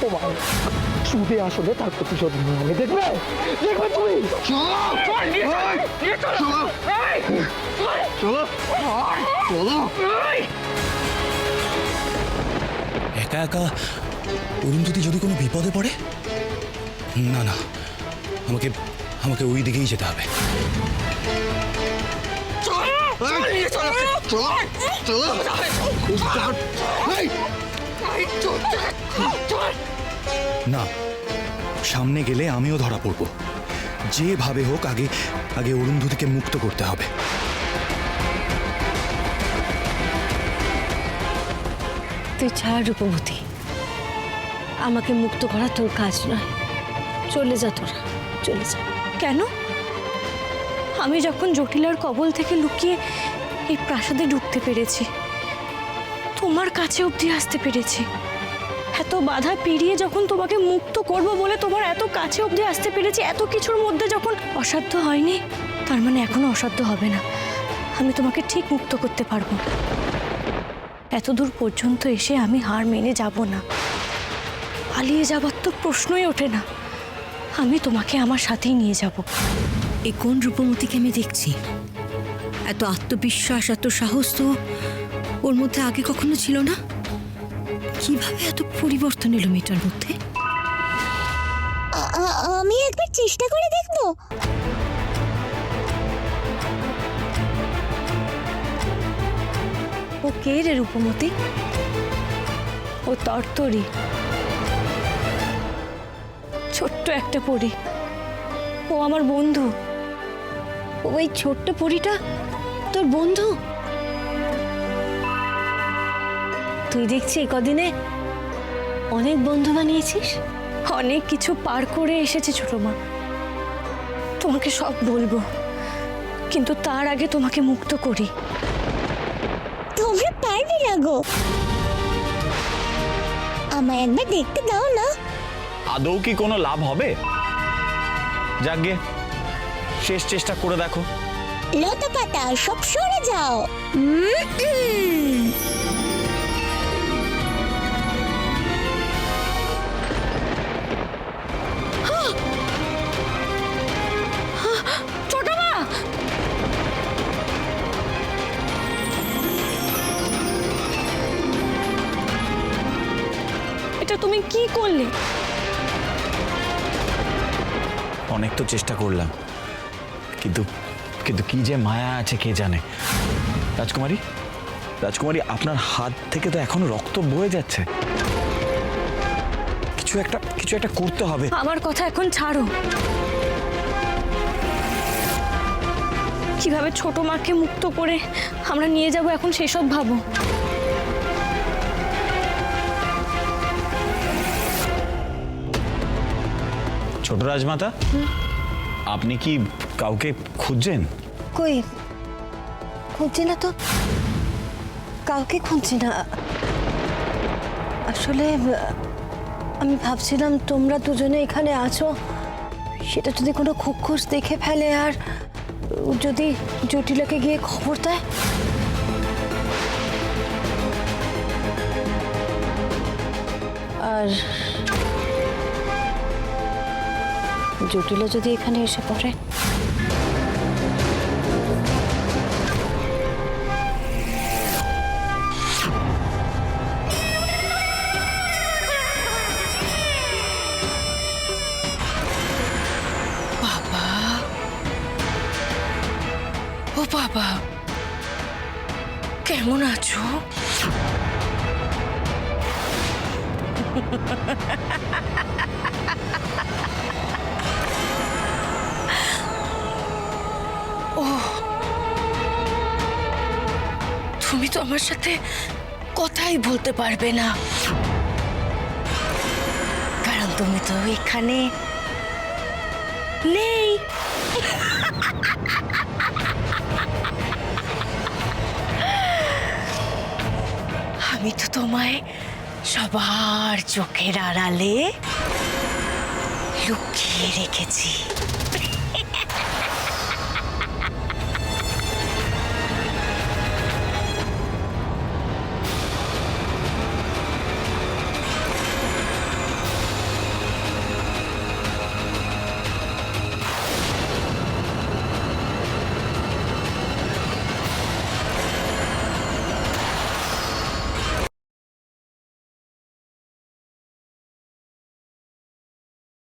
তোমার সুদে আসলে তার প্রতিশোধ নিয়ে আমি দেখবে দেখবে তুমি চলো চলো একা একা অরুন্ধতি যদি কোনো বিপদে পড়ে না না আমাকে আমাকে ওই দিকেই যেতে হবে না, সামনে গেলে আমিও ধরা পড়ব। যেভাবে হোক আগে আগে অরুন্ধতিকে মুক্ত করতে হবে। তুই ছাড়, রূপবতী। আমাকে মুক্ত করা তোর কাজ নয়। চলে যা তোরা, চলে যা। কেন? আমি যখন জটিলার কবল থেকে লুকিয়ে এই প্রাসাদে ঢুকতে পেরেছি, তোমার কাছে অবধি আসতে পেরেছি। এত বাধা পেরিয়ে যখন তোমাকে মুক্ত করব বলে তোমার এত কাছে অবধি আসতে পেরেছি, এত কিছুর মধ্যে যখন অসাধ্য হয়নি, তার মানে এখনও অসাধ্য হবে না। আমি তোমাকে ঠিক মুক্ত করতে পারব। এত দূর পর্যন্ত এসে আমি হার মেনে যাব না। পালিয়ে যাবার তো প্রশ্নই ওঠে না। আমি তোমাকে আমার সাথেই নিয়ে যাব। এ কোন রূপমতিকে আমি দেখছি? এত আত্মবিশ্বাস, এত সাহস তো ওর মধ্যে আগে কখনো ছিল না? কীভাবে এত পরিবর্তন এলো মেয়েটার মধ্যে। আমি একবার চেষ্টা করে দেখব। ও কে রে রূপমতি? ও তরতরি। ছোট্ট একটা পরি। ও আমার বন্ধু। ওই ছোট্ট পরিটা তোর বন্ধু? তুই দেখছি এই কদিনে অনেক বন্ধু বানিয়েছিস? অনেক কিছু পার করে এসেছে ছোট মা। তোমাকে সব বলব কিন্তু তার আগে তোমাকে মুক্ত করি। তোমরা পারবে না গো। আমায় একবার দেখতে দাও না। আদৌ কি কোনো লাভ হবে? যাকে শেষ চেষ্টা করে দেখো। লতা পাতা সব সরে যাও। তুমি কি করলে? অনেক তো চেষ্টা করলাম। কিন্তু কিন্তু কি যে মায়া আছে কে জানে? রাজকুমারী রাজকুমারী আপনার হাত থেকে তো এখনও রক্ত বয়ে যাচ্ছে। কিছু একটা কিছু একটা করতে হবে। আমার কথা এখন ছাড়ো। কীভাবে ছোট মাকে মুক্ত করে আমরা নিয়ে যাব এখন সেসব ভাবো? ছোট রাজমাতা, আপনি কি কাউকে খুঁজছেন? কই? খুঁজছি না তো। কাউকে খুঁজছি না। আসলে, আমি ভাবছিলাম তোমরা দুজনে এখানে আছো। সেটা যদি কোনো খোঁজ দেখে ফেলে আর যদি জটিলাকে গিয়ে খবর দেয়। আর জটিলা যদি এখানে এসে পড়ে। বাবা। কেমন আছো? তুমি তো আমার সাথে কথাই বলতে পারবে না। কারণ তুমি তো এখানে নেই। আমি তো তোমায় সবার চোখের আড়ালে লুকিয়ে রেখেছি।